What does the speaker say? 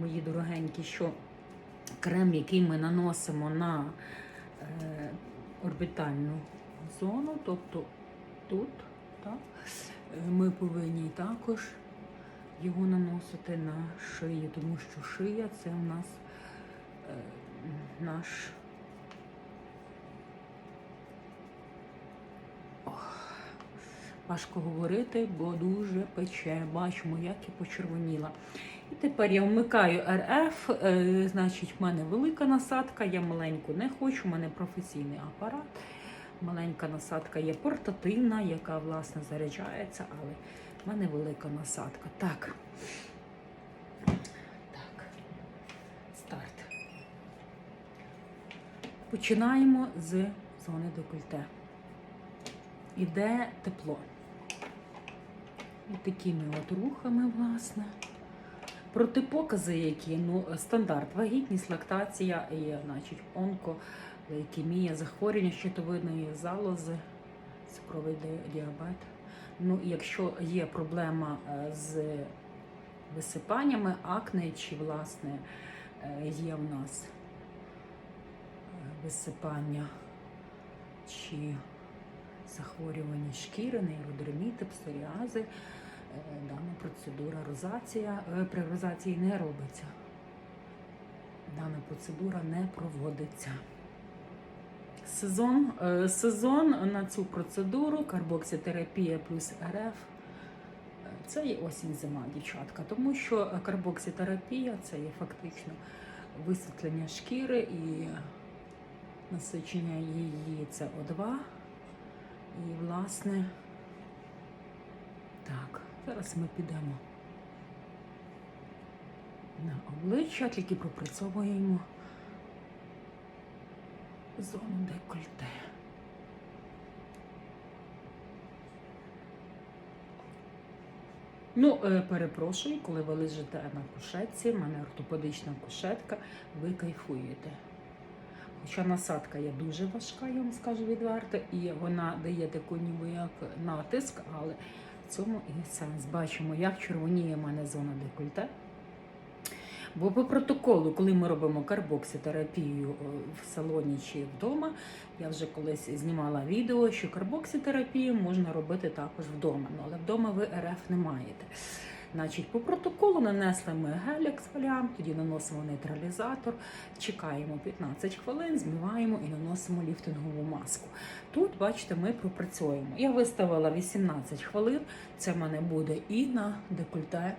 мої дорогенькі, що крем, який ми наносимо на е, орбітальну зону, тобто тут, так, е, ми повинні також його наносити на шию, тому що шия це у нас е, наш. Важко говорити, бо дуже пече. Бачимо, як я почервоніла. І тепер я вмикаю РФ, е, значить, в мене велика насадка, я маленьку не хочу, в мене професійний апарат. Маленька насадка є портативна, яка власне заряджається, але в мене велика насадка. Так. Так. Старт. Починаємо з зони декольте. Іде тепло. Такими от рухами, власне. Протипокази, які ну, стандарт, вагітність, лактація і, значить, онколейкемія, захворювання щитовидної залози, цукровий діабет. Ну, якщо є проблема е, з висипаннями, акне, чи власне е, є в нас е, висипання чи захворювання шкіри, нейродерміти, псоріази, е, дана процедура розація е, при розації не робиться. Дана процедура не проводиться. Сезон, е, сезон на цю процедуру карбокситерапія плюс РФ. Це є осінь зима, дівчатка, тому що карбокситерапія це є фактично висвітлення шкіри і насичення її СО2. І, власне, так, зараз ми підемо на обличчя, тільки пропрацьовуємо зону декольте. Ну, е, перепрошую, коли ви лежите на кушетці, в мене ортопедична кушетка, ви кайфуєте. Хоча насадка є дуже важка, я вам скажу відверто, і вона дає таку ніби як натиск, але в цьому і сенс. Бачимо, як червоніє в мене зона декольте. Бо по протоколу, коли ми робимо карбокситерапію е, в салоні чи вдома, я вже колись знімала відео, що карбокситерапію можна робити також вдома. Ну, але вдома ви РФ не маєте. Значить, по протоколу нанесли ми гель ексфоліант, тоді наносимо нейтралізатор, чекаємо 15 хвилин, змиваємо і наносимо ліфтингову маску. Тут, бачите, ми пропрацьовуємо. Я виставила 18 хвилин, це в мене буде і на декольте,